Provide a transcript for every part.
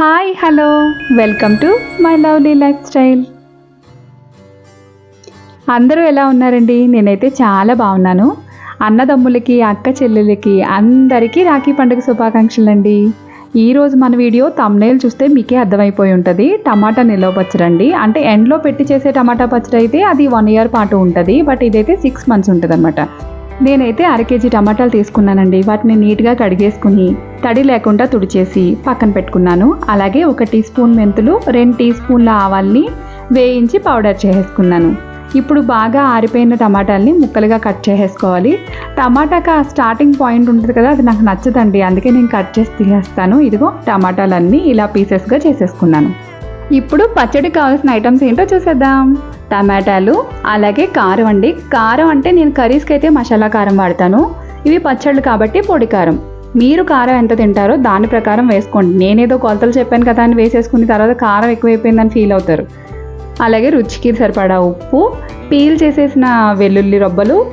Hi hello. Welcome to my lovely lifestyle. అందరూ ఎలా ఉన్నారండి? నేనైతే చాలా బాగున్నాను. అన్నదమ్ములకి అక్క చెల్లెలకి అందరికీ రాఖీ పండుగ శుభాకాంక్షలు అండి ఈరోజు మన వీడియో తమ్నేల్ చూస్తే మీకే అర్థమైపోయి ఉంటుంది. టమాటా నిల్వ పచ్చడండి అంటే ఎండ్లో పెట్టి చేసే టమాటా పచ్చడి అయితే అది వన్ ఇయర్ పాటు ఉంటుంది. బట్ ఇదైతే సిక్స్ మంత్స్ ఉంటుంది అనమాట నేనైతే అర కేజీ టమాటాలు తీసుకున్నానండి. వాటిని నీట్గా కడిగేసుకుని తడి లేకుండా తుడిచేసి పక్కన పెట్టుకున్నాను. అలాగే ఒక టీ స్పూన్ మెంతులు రెండు టీ స్పూన్ల ఆవాల్ని వేయించి పౌడర్ చేసేసుకున్నాను. ఇప్పుడు బాగా ఆరిపోయిన టమాటాలని ముక్కలుగా కట్ చేసేసుకోవాలి. టమాటాకి ఆ స్టార్టింగ్ పాయింట్ ఉంటుంది కదా అది నాకు నచ్చదండి. అందుకే నేను కట్ చేసి తీసేస్తాను. ఇదిగో టమాటాలన్నీ ఇలా పీసెస్గా చేసేసుకున్నాను. ఇప్పుడు పచ్చడి కావాల్సిన ఐటమ్స్ ఏంటో చూసేద్దాం. టమాటాలు అలాగే కారం అండి. కారం అంటే నేను కర్రీస్కి అయితే మసాలా కారం వాడతాను. ఇవి పచ్చళ్ళు కాబట్టి పొడి కారం. మీరు కారం ఎంత తింటారో దాని ప్రకారం వేసుకోండి. నేనేదో కొలతలు చెప్పాను కదా అని వేసేసుకున్న తర్వాత కారం ఎక్కువైపోయిందని ఫీల్ అవుతారు. అలాగే రుచికి సరిపడా ఉప్పు పీల్ చేసేసిన వెల్లుల్లి రొబ్బలు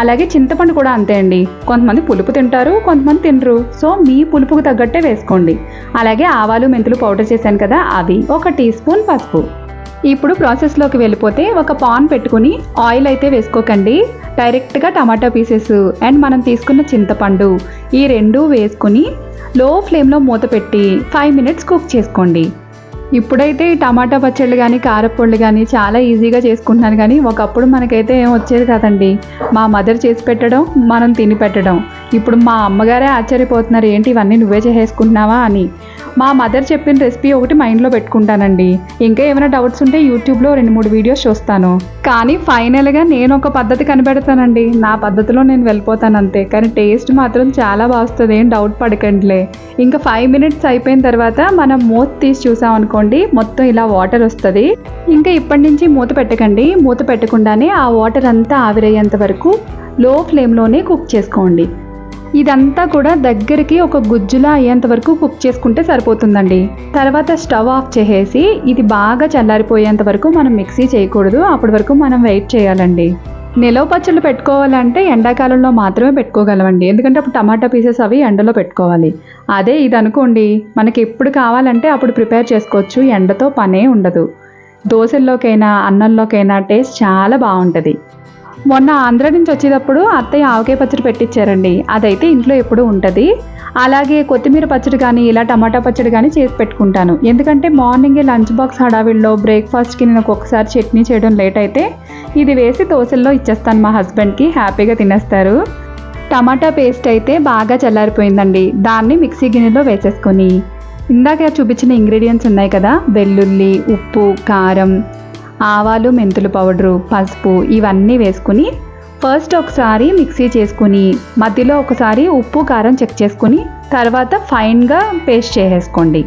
అలాగే చింతపండు కూడా అంతే అండి. కొంతమంది పులుపు తింటారు కొంతమంది తినరు. సో మీ పులుపుకు తగ్గట్టే వేసుకోండి. అలాగే ఆవాలు మెంతులు పౌడర్ చేశాను కదా అవి ఒక టీ స్పూన్ పసుపు. ఇప్పుడు ప్రాసెస్లోకి వెళ్ళిపోతే ఒక పాన్ పెట్టుకుని ఆయిల్ అయితే వేసుకోకండి. డైరెక్ట్గా టమాటా పీసెస్ అండ్ మనం తీసుకున్న చింతపండు ఈ రెండు వేసుకుని లో ఫ్లేమ్లో మూత పెట్టి ఫైవ్ మినిట్స్ కుక్ చేసుకోండి. ఇప్పుడైతే ఈ టమాటా పచ్చళ్ళు కానీ కారపొళ్ళు కానీ చాలా ఈజీగా చేసుకుంటున్నాను కానీ ఒకప్పుడు మనకైతే ఏం వచ్చేది కదండి. మా మదర్ చేసి పెట్టడం మనం తిని పెట్టడం. ఇప్పుడు మా అమ్మగారే ఆశ్చర్యపోతున్నారు ఏంటి ఇవన్నీ నువ్వే చేసేసుకుంటున్నావా? అని. మా మదర్ చెప్పిన రెసిపీ ఒకటి మైండ్లో పెట్టుకుంటానండి. ఇంకా ఏమైనా డౌట్స్ ఉంటే యూట్యూబ్లో రెండు మూడు వీడియోస్ చూస్తాను. కానీ ఫైనల్గా నేను ఒక పద్ధతి కనిపెడతానండి. నా పద్ధతిలో నేను వెళ్ళిపోతాను అంతే. కానీ టేస్ట్ మాత్రం చాలా బాగుస్తుంది ఏం డౌట్ పడకండిలే. ఇంకా ఫైవ్ మినిట్స్ అయిపోయిన తర్వాత మనం మూత తీసి చూసాం అనుకోండి మొత్తం ఇలా వాటర్ వస్తుంది. ఇంకా ఇప్పటి నుంచి మూత పెట్టకండి. మూత పెట్టకుండానే ఆ వాటర్ అంతా ఆవిరయ్యేంత వరకు లో ఫ్లేమ్లోనే కుక్ చేసుకోండి. ఇదంతా కూడా దగ్గరికి ఒక గుజ్జులా అయ్యేంత వరకు కుక్ చేసుకుంటే సరిపోతుందండి. తర్వాత స్టవ్ ఆఫ్ చేసేసి ఇది బాగా చల్లారిపోయేంత వరకు మనం మిక్సీ చేయకూడదు. అప్పటి వరకు మనం వెయిట్ చేయాలండి. నిలవ పచ్చళ్ళు పెట్టుకోవాలంటే ఎండాకాలంలో మాత్రమే పెట్టుకోగలమండి. ఎందుకంటే అప్పుడు టమాటా పీసెస్ అవి ఎండలో పెట్టుకోవాలి. అదే ఇది అనుకోండి మనకి ఎప్పుడు కావాలంటే అప్పుడు ప్రిపేర్ చేసుకోవచ్చు. ఎండతో పనే ఉండదు. దోశల్లోకైనా అన్నంలోకైనా టేస్ట్ చాలా బాగుంటుంది. మొన్న ఆంధ్ర నుంచి వచ్చేటప్పుడు అత్తయ్య ఆవకాయ పచ్చడి పెట్టించారండి అదైతే ఇంట్లో ఎప్పుడు ఉంటుంది. అలాగే కొత్తిమీర పచ్చడి కానీ ఇలా టమాటా పచ్చడి కానీ చేసి పెట్టుకుంటాను. ఎందుకంటే మార్నింగే లంచ్ బాక్స్ హడావిడిలో బ్రేక్ఫాస్ట్కి నేను ఒక్కొక్కసారి చట్నీ చేయడం లేట్ అయితే ఇది వేసి దోశల్లో ఇచ్చేస్తాను మా హస్బెండ్కి హ్యాపీగా తినేస్తారు. టమాటా పేస్ట్ అయితే బాగా చల్లారిపోయిందండి. దాన్ని మిక్సీ గిన్నెలో వేసేసుకొని. ఇందాక చూపించిన ఇంగ్రీడియంట్స్ ఉన్నాయి కదా వెల్లుల్లి ఉప్పు కారం ఆవాలు మెంతులు పౌడరు పసుపు ఇవన్నీ వేసుకుని ఫస్ట్ ఒకసారి మిక్సీ చేసుకుని మధ్యలో ఒకసారి ఉప్పు కారం చెక్ చేసుకుని తర్వాత ఫైన్గా పేస్ట్ చేసేసుకోండి.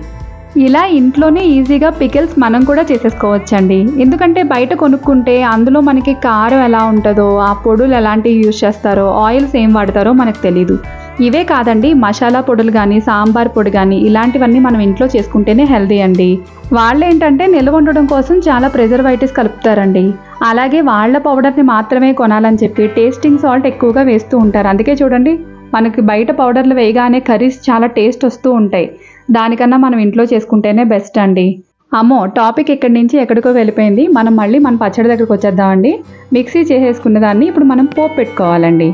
ఇలా ఇంట్లోనే ఈజీగా పికిల్స్ మనం కూడా చేసేసుకోవచ్చండి. ఎందుకంటే బయట కొనుక్కుంటే అందులో మనకి కారం ఎలా ఉంటుందో ఆ పొడులు ఎలాంటివి యూజ్ చేస్తారో ఆయిల్స్ ఏం వాడతారో మనకు తెలీదు. ఇవే కాదండి మసాలా పొడులు కానీ సాంబార్ పొడి కానీ ఇలాంటివన్నీ మనం ఇంట్లో చేసుకుంటేనే హెల్దీ అండి. వాళ్ళు ఏంటంటే నిల్వ ఉండడం కోసం చాలా ప్రిజర్వైటిస్ కలుపుతారండి. అలాగే వాళ్ళ పౌడర్ని మాత్రమే కొనాలని చెప్పి టేస్టింగ్ సాల్ట్ ఎక్కువగా వేస్తూ ఉంటారు. అందుకే చూడండి మనకి బయట పౌడర్లు వేయగానే కర్రీస్ చాలా టేస్ట్ వస్తూ ఉంటాయి. దానికన్నా మనం ఇంట్లో చేసుకుంటేనే బెస్ట్ అండి. అమ్మో టాపిక్ ఇక్కడి నుంచి ఎక్కడికో వెళ్ళిపోయింది. మనం మళ్ళీ మన పచ్చడి దగ్గరకు వచ్చేద్దామండి. మిక్సీ చేసేసుకున్న దాన్ని ఇప్పుడు మనం పోపు పెట్టుకోవాలండి.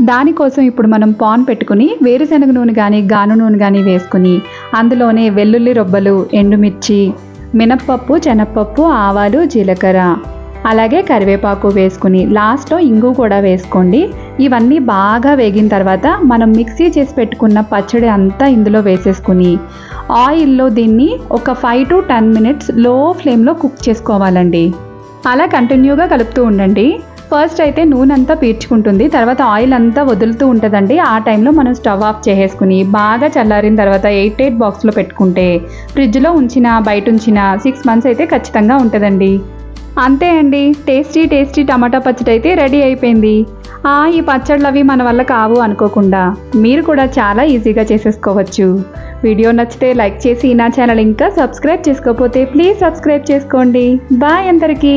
దానికోసం ఇప్పుడు మనం పాన్ పెట్టుకుని వేరుశనగ నూనె కానీ గాను నూనె కానీ వేసుకుని అందులోనే వెల్లుల్లి రొబ్బలు ఎండుమిర్చి మినప్పప్పు శనగపప్పు ఆవాలు జీలకర్ర. అలాగే కరివేపాకు వేసుకుని లాస్ట్లో ఇంగు కూడా వేసుకోండి. ఇవన్నీ బాగా వేగిన తర్వాత మనం మిక్సీ చేసి పెట్టుకున్న పచ్చడి అంతా ఇందులో వేసేసుకుని ఆయిల్లో దీన్ని ఒక ఫైవ్ టు టెన్ మినిట్స్లో ఫ్లేమ్లో కుక్ చేసుకోవాలండి. అలా కంటిన్యూగా కలుపుతూ ఉండండి. ఫస్ట్ అయితే నూనె అంతా పీల్చుకుంటుంది. తర్వాత ఆయిల్ అంతా వదులుతూ ఉంటుందండి. ఆ టైంలో మనం స్టవ్ ఆఫ్ చేసేసుకుని బాగా చల్లారిన తర్వాత ఎయిట్ ఎయిట్ బాక్స్లో పెట్టుకుంటే ఫ్రిడ్జ్లో ఉంచిన బయట ఉంచిన సిక్స్ మంత్స్ అయితే ఖచ్చితంగా ఉంటుందండి. అంతే అండి. టేస్టీ టేస్టీ టమాటా పచ్చడి అయితే రెడీ అయిపోయింది. ఈ పచ్చళ్ళు అవి మన వల్ల కావు అనుకోకుండా మీరు కూడా చాలా ఈజీగా చేసేసుకోవచ్చు. వీడియో నచ్చితే లైక్ చేసి నా ఛానల్ ఇంకా సబ్స్క్రైబ్ చేసుకోకపోతే ప్లీజ్ సబ్స్క్రైబ్ చేసుకోండి. బాయ్ అందరికీ.